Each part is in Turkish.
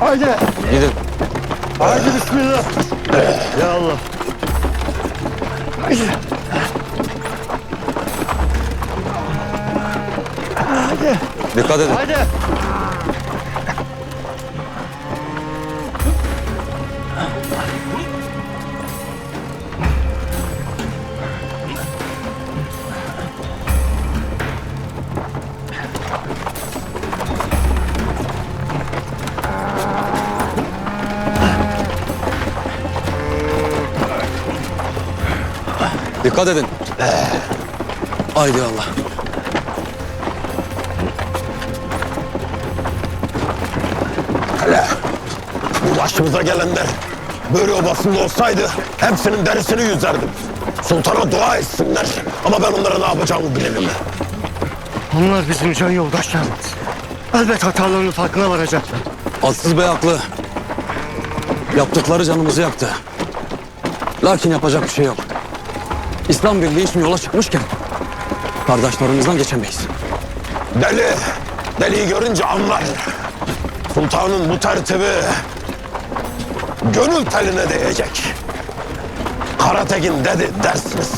Haydi. Gidin. Haydi bismillah. Ya Allah. Haydi. Haydi. Dikkat edin. Haydi. Dikkat edin. Haydi Allah. Bu başımıza gelenler böyle obasında olsaydı hepsinin derisini yüzerdim. Sultana dua etsinler ama ben onlara ne yapacağımı bilemem. Onlar bizim can yoldaşlarımız. Elbet hatalarının farkına varacaklar. Atsız Bey haklı. Yaptıkları canımızı yaktı. Lakin yapacak bir şey yok. İslam Birliği için yola çıkmışken kardeşlerimizden geçemeyiz. Deli, deliyi görünce anlar. Sultanın bu tertibi gönül teline değecek. Karatekin dedi dersiniz.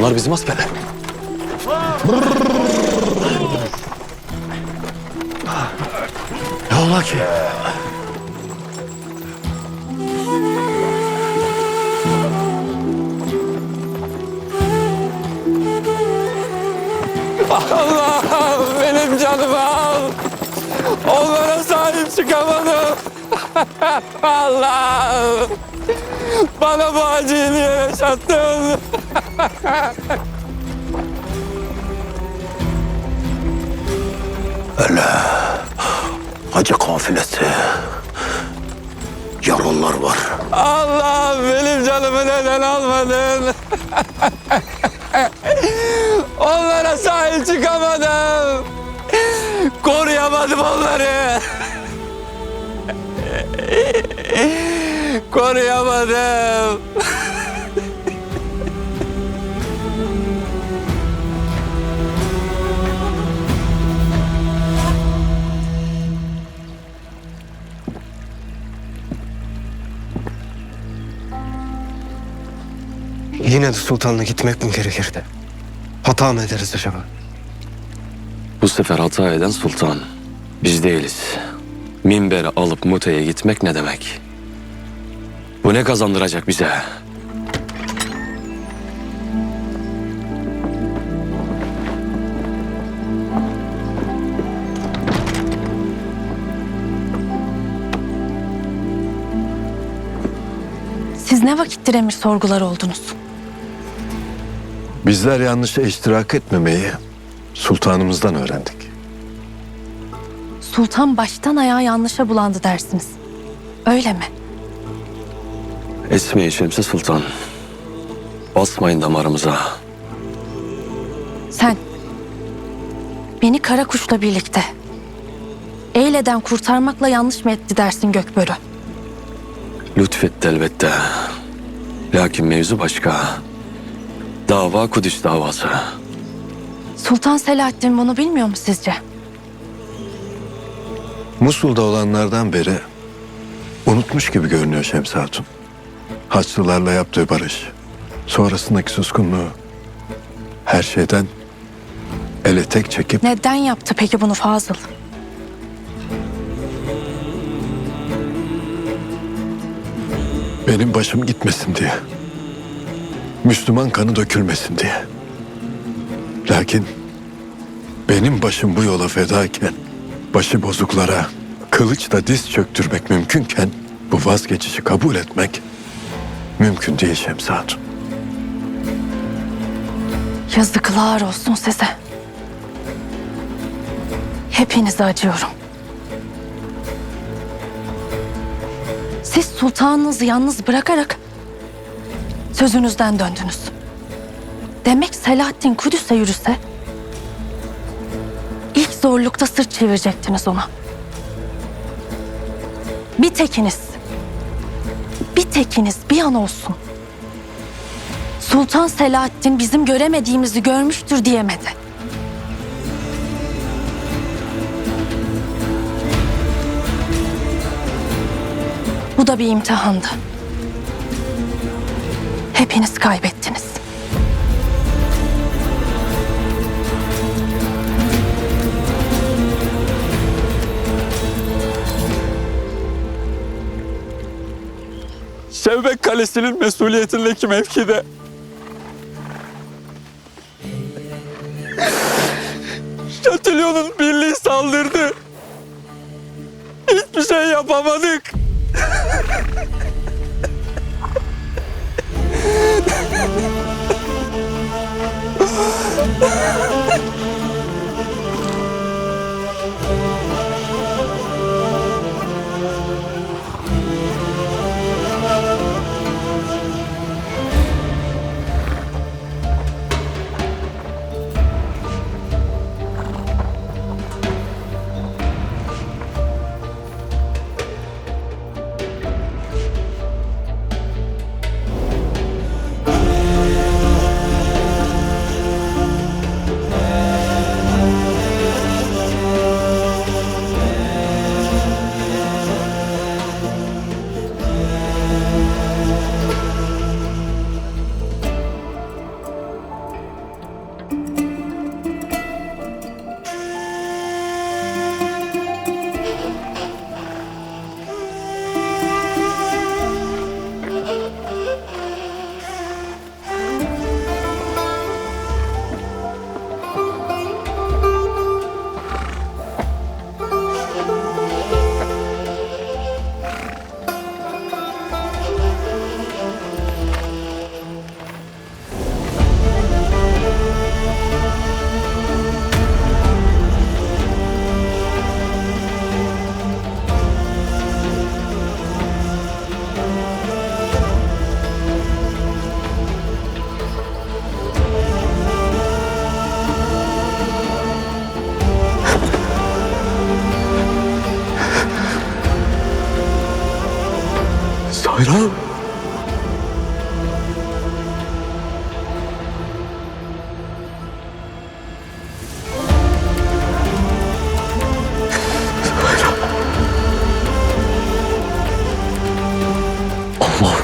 Bunlar bizim askerler. Ne ola ki? Allah benim canımı al. Onlara sahip çıkamadım. Allah. Bana bu acıyı niye yaşattın? Hacı kafilesi. Yaralılar var. Allah benim canımı neden almadın? Onlara sahip çıkamadım. Koruyamadım onları. Koruyamadım. Yine de sultanla gitmek mi gerekirdi? Hata mı ederiz acaba? Bu sefer hata eden sultan. Biz değiliz. Minberi alıp muteye gitmek ne demek? Bu ne kazandıracak bize? Siz ne vakittir emir sorgular oldunuz? Bizler yanlışa iştirak etmemeyi sultanımızdan öğrendik. Sultan baştan ayağa yanlışa bulandı dersiniz. Öyle mi? Esme-i Şemsi Sultan. Basmayın damarımıza. Sen beni kara kuşla birlikte Eyleden kurtarmakla yanlış mı etti dersin Gökbörü? Lütfetti elbette. Lakin mevzu başka. Dava Kudüs davası. Sultan Selahaddin bunu bilmiyor mu sizce? Musul'da olanlardan beri unutmuş gibi görünüyor Şems Hatun. Haçlılarla yaptığı barış, sonrasındaki suskunluğu, her şeyden ele tek çekip Neden yaptı peki bunu Fazıl? benim başım gitmesin diye. Müslüman kanı dökülmesin diye. Lakin benim başım bu yola fedayken başı bozuklara kılıçla diz çöktürmek mümkünken bu vazgeçişi kabul etmek mümkün değil Şems Hatun. Yazıklar olsun size. Hepinize acıyorum. Siz sultanınızı yalnız bırakarak sözünüzden döndünüz. Demek Selahattin Kudüs'e yürüse ilk zorlukta sırt çevirecektiniz ona. Bir tekiniz, bir tekiniz bir an olsun. Sultan Selahattin bizim göremediğimizi görmüştür diyemedi. Bu da bir imtihandı. Hepiniz kaybettiniz. Şevbek Kalesi'nin mesuliyetindeki mevkide Şatilyon'un birliği saldırdı. Hiçbir şey yapamadık. Sayran. Allah'ım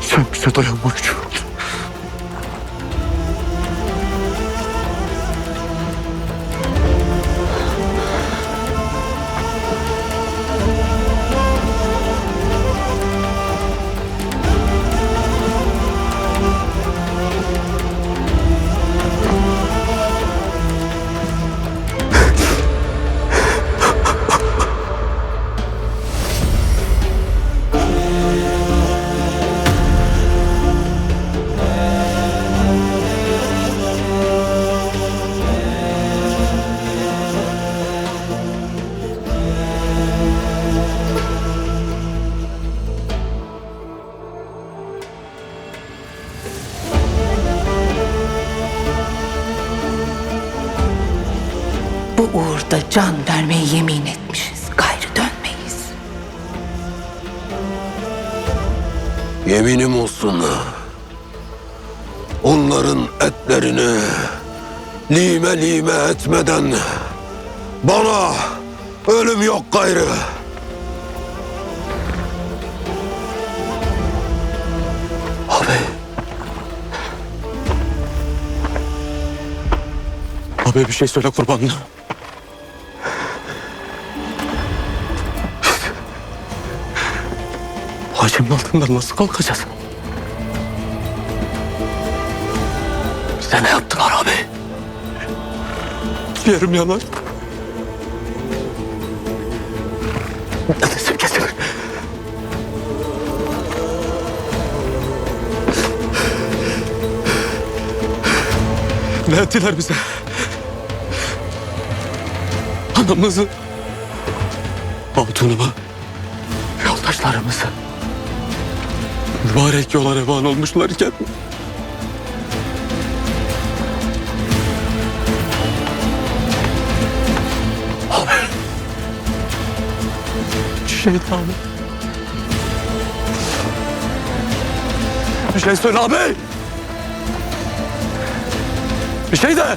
sen bize dayanma uğurda can vermeye yemin etmişiz. Gayrı dönmeyiz. Yeminim olsun. Onların etlerini lime lime etmeden bana ölüm yok gayrı. Abi. Abi bir şey söyle kurbanına. Hacının altından nasıl kalkacağız? Bize ne yaptılar abi? Yerim yanar. Nefesim kesilir. Ne ettiler bize? Anamızı, hatunumu, yoldaşlarımızı mübarek yola revan olmuşlarken... Haber. Şeytanım. Bir şey söyle abi. Bir şey de.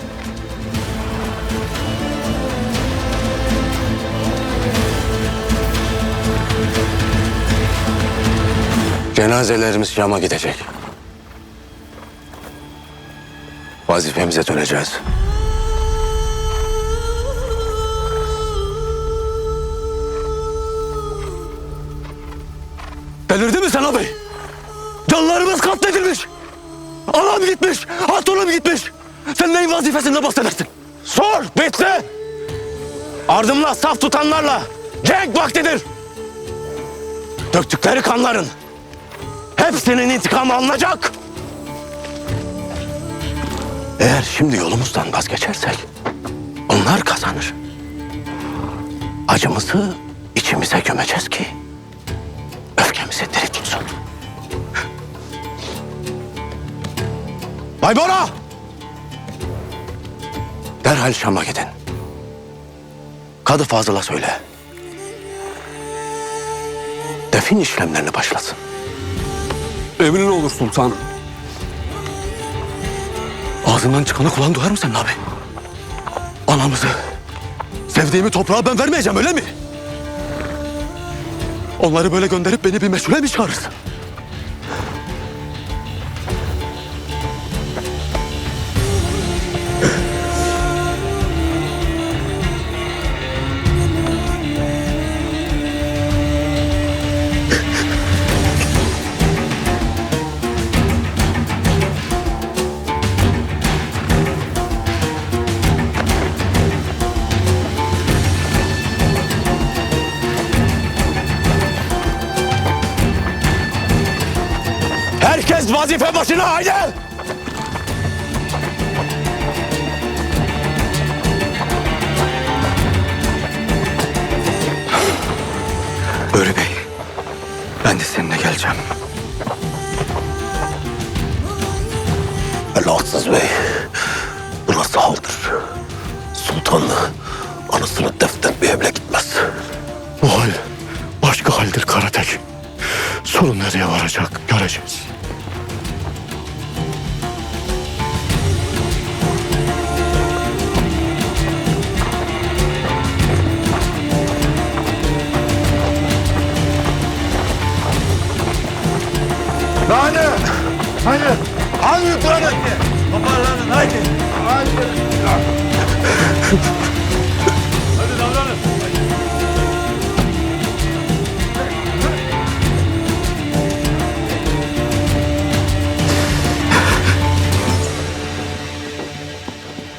Cenazelerimiz Şam'a gidecek. Vazifemize döneceğiz. Delirdi mi sen abi? Canlarımız katledilmiş. Anam gitmiş. Hatunum gitmiş. Sen neyin vazifesinde bahsedersin? Sor bitti. Ardımla saf tutanlarla cenk vaktidir. Döktükleri kanların hepsinin intikamı alınacak. Eğer şimdi yolumuzdan vazgeçersek onlar kazanır. Acımızı içimize gömeceğiz ki öfkemizi diri tutsun. Bay Bora! Derhal Şam'a gidin. Kadı Fazıl'a söyle. Defin işlemlerini başlasın. Emrin olur sultanım. Ağzından çıkanı kulağın duyar mı senin abi? Anamızı, sevdiğimi toprağa ben vermeyeceğim öyle mi? Onları böyle gönderip beni bir meşhule mi çağırırsın? Vazife başına haydi! Börü Bey, ben de seninle geleceğim. Elahtsız Bey, bu nasıl haldır? Sultanlı anısını defnetmeye bile gitmez. Bu hal başka haldir Karatek. Sorun nereye varacak göreceğiz.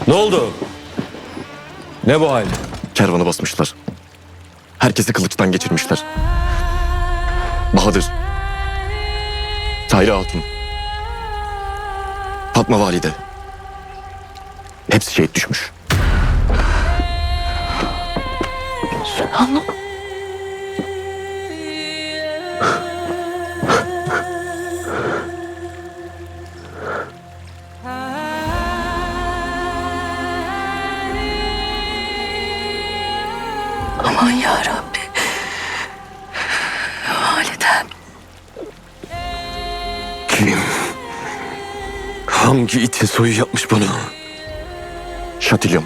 Ne oldu? Ne bu hal? Kervanı basmışlar. Herkesi kılıçtan geçirmişler. Bahadır. Tahir Hatun. Fatma Valide. Hepsi şehit düşmüş. Anam. Hangi itin soyu yapmış bunu? Şatilyon.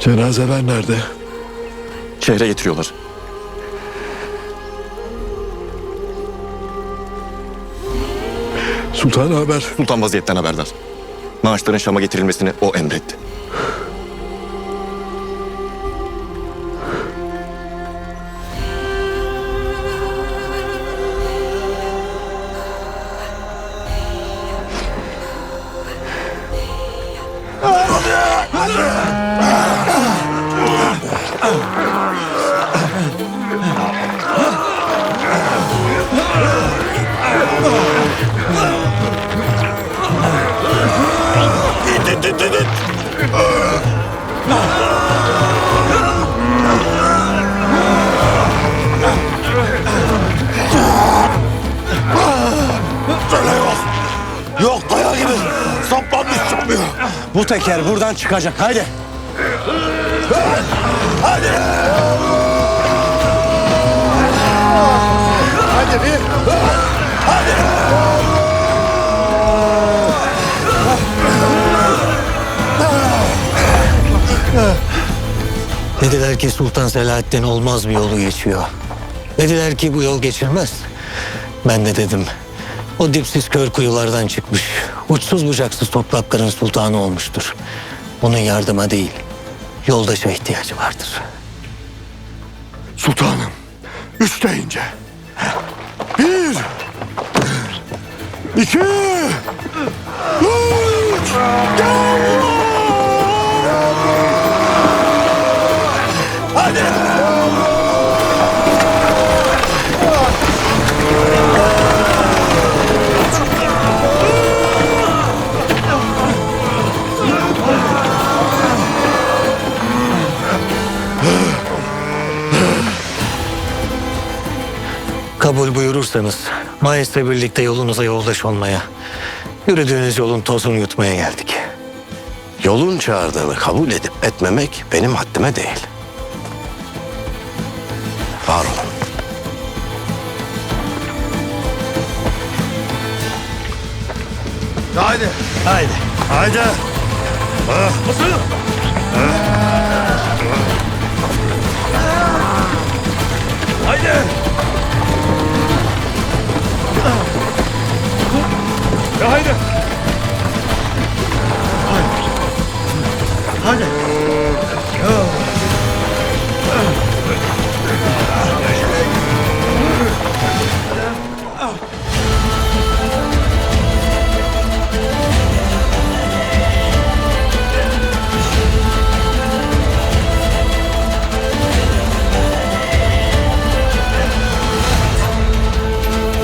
Cenazeler nerede? Şehre getiriyorlar. Sultan haber. Sultan vaziyetten haberdar. Naaşların Şam'a getirilmesini o emretti. Yok Bu teker buradan çıkacak. Haydi. Dediler ki Sultan Selahattin olmaz bir yolu geçiyor. Dediler ki bu yol geçilmez. Ben de dedim o dipsiz kör kuyulardan çıkmış. Uçsuz bucaksız toprakların sultanı olmuştur. Onun yardıma değil yoldaşa ihtiyacı vardır. Sultanım. Üç deyince. Bir. iki, Üç. Kabul buyurursanız Mayıs'la birlikte yolunuza yoldaş olmaya, yürüdüğünüz yolun tozunu yutmaya geldik. Yolun çağırdığını kabul edip etmemek benim haddime değil. Var olun. Haydi. Haydi. Haydi. Basın. Haydi. Haydi.